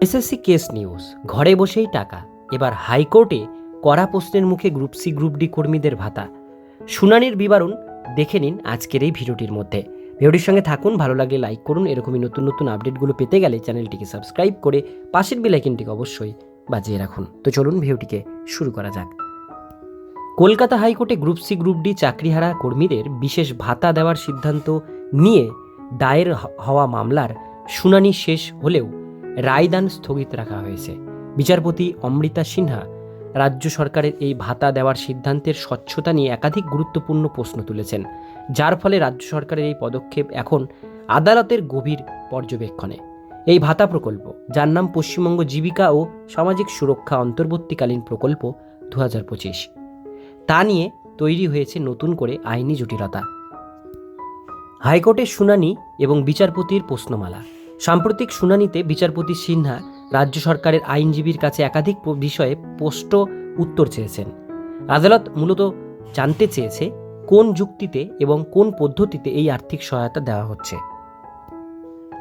SSC case news. ঘরে বসেই টাকা। এবার হাইকোর্টে কড়া প্রশ্নের মুখে গ্রুপ সি, গ্রুপ ডি কর্মীদের ভাতা। শুনানির বিবরণ দেখে নিন আজকের এই ভিডিওটির মধ্যে। ভিডিওটির সঙ্গে থাকুন, ভালো লাগলে লাইক করুন, এরকমই নতুন নতুন আপডেটগুলো পেতে গেলে চ্যানেলটিকে সাবস্ক্রাইব করে পাশের বেলাইকিনটিকে অবশ্যই বাজিয়ে রাখুন। তো চলুন ভিডিওটিকে শুরু করা যাক। কলকাতা হাইকোর্টে গ্রুপ সি, গ্রুপ ডি চাকরিহারা কর্মীদের বিশেষ ভাতা দেওয়ার সিদ্ধান্ত নিয়ে দায়ের হওয়া মামলার শুনানি শেষ হলেও রায়দান স্থগিত রাখা হয়েছে। বিচারপতি অমৃতা সিনহা রাজ্য সরকারের এই ভাতা দেওয়ার সিদ্ধান্তের স্বচ্ছতা নিয়ে একাধিক গুরুত্বপূর্ণ প্রশ্ন তুলেছেন, যার ফলে রাজ্য সরকারের এই পদক্ষেপ এখন আদালতের গভীর পর্যবেক্ষণে। এই ভাতা প্রকল্প, যার নাম পশ্চিমবঙ্গ জীবিকা ও সামাজিক সুরক্ষা অন্তর্বর্তীকালীন প্রকল্প দু হাজার পঁচিশ, তা নিয়ে তৈরি হয়েছে নতুন করে আইনি জটিলতা। হাইকোর্টের শুনানি এবং বিচারপতির প্রশ্নমালা। সাম্প্রতিক শুনানিতে বিচারপতি সিনহা রাজ্য সরকারের আইনজীবীর কাছে একাধিক বিষয়ে স্পষ্ট উত্তর চেয়েছেন। আদালত মূলত জানতে চেয়েছে কোন যুক্তিতে এবং কোন পদ্ধতিতে এই আর্থিক সহায়তা দেওয়া হচ্ছে।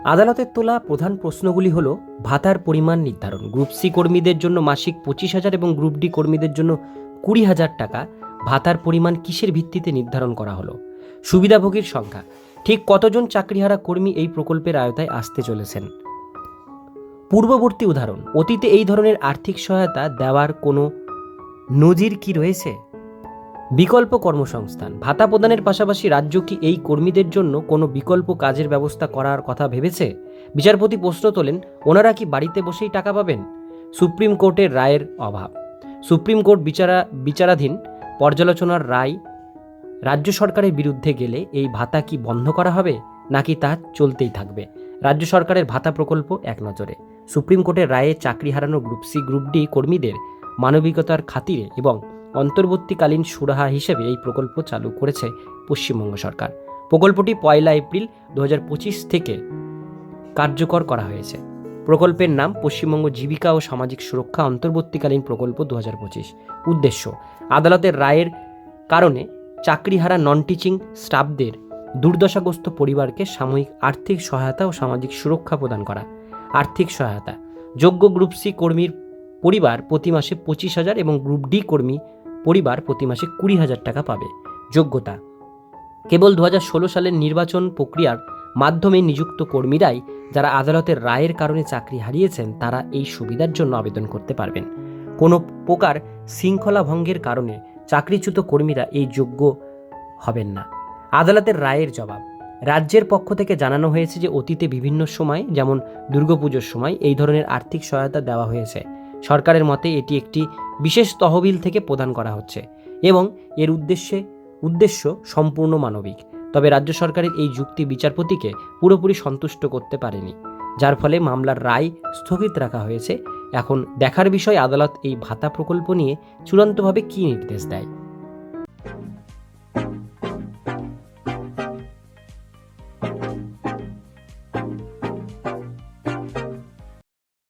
আদালতের তোলা প্রধান প্রশ্নগুলি হল, ভাতার পরিমাণ নির্ধারণ। গ্রুপ সি কর্মীদের জন্য মাসিক পঁচিশ হাজার এবং গ্রুপ ডি কর্মীদের জন্য কুড়ি হাজার টাকা। ভাতার পরিমাণ কিসের ভিত্তিতে নির্ধারণ করা হলো? সুবিধাভোগীর সংখ্যা। ঠিক কতজন চাকরিহারা কর্মী এই প্রকল্পের আয়তায় আসতে চলেছেন? পূর্ববর্তী উদাহরণ, অতীতে এই ধরনের আর্থিক সহায়তা দেওয়ার কোনো নজির কি রয়েছে? বিকল্প কর্মসংস্থান, ভাতা প্রদানের পাশাপাশি রাজ্য কি এই কর্মীদের জন্য কোনো বিকল্প কাজের ব্যবস্থা করার কথা ভেবেছে? বিচারপতি প্রশ্ন তোলেন, ওনারা কি বাড়িতে বসেই টাকা পাবেন? সুপ্রিম কোর্টের রায়ের অভাব। সুপ্রিম কোর্ট বিচারা, বিচারাধীন পর্যালোচনার রায় রাজ্য সরকারের বিরুদ্ধে গেলে এই ভাতা কি বন্ধ করা হবে, নাকি তা চলতেই থাকবে? রাজ্য সরকারের ভাতা প্রকল্প এক নজরে। সুপ্রিম কোর্টের রায়ে চাকরি হারানো গ্রুপ সি, গ্রুপ ডি কর্মীদের মানবিকতার খাতিরে এবং অন্তর্বর্তীকালীন সুরাহা হিসেবে এই প্রকল্প চালু করেছে পশ্চিমবঙ্গ সরকার। প্রকল্পটি পয়লা এপ্রিল দু হাজার পঁচিশ থেকে কার্যকর করা হয়েছে। প্রকল্পের নাম পশ্চিমবঙ্গ জীবিকা ও সামাজিক সুরক্ষা অন্তর্বর্তীকালীন প্রকল্প দু হাজার পঁচিশ। উদ্দেশ্য, আদালতের রায়ের কারণে চাকরিহারা নন টিচিং স্টাফদের দুর্দশাগ্রস্ত পরিবারকে সাময়িক আর্থিক সহায়তা ও সামাজিক সুরক্ষা প্রদান করা। আর্থিক সহায়তা। যোগ্য গ্রুপ সি কর্মীর পরিবার প্রতি মাসে পঁচিশ হাজার এবং গ্রুপ ডি কর্মী পরিবার প্রতি মাসে কুড়ি হাজার টাকা পাবে। যোগ্যতা। কেবল দু হাজার ষোলো সালের নির্বাচন প্রক্রিয়ার মাধ্যমে নিযুক্ত কর্মীরাই যারা আদালতের রায়ের কারণে চাকরি হারিয়েছেন, তারা এই সুবিধার জন্য আবেদন করতে পারবেন। কোনো প্রকার শৃঙ্খলা ভঙ্গের কারণে চাকরিচ্যুত কর্মীরা এই যোগ্য হবেন না। আদালতের রায়ের জবাব। রাজ্যের পক্ষ থেকে জানানো হয়েছে যে অতীতে বিভিন্ন সময়, যেমন দুর্গাপুজোর সময়, এই ধরনের আর্থিক সহায়তা দেওয়া হয়েছে। সরকারের মতে এটি একটি বিশেষ তহবিল থেকে প্রদান করা হচ্ছে এবং এর উদ্দেশ্যে, উদ্দেশ্য সম্পূর্ণ মানবিক। তবে রাজ্য সরকারের এই যুক্তি বিচারপতিকে পুরোপুরি সন্তুষ্ট করতে পারেনি, যার ফলে মামলার রায় স্থগিত রাখা হয়েছে এখন দেখার বিষয় আদালত এই ভাতা প্রকল্প নিয়ে চূড়ান্তভাবে কী নির্দেশ দেয়?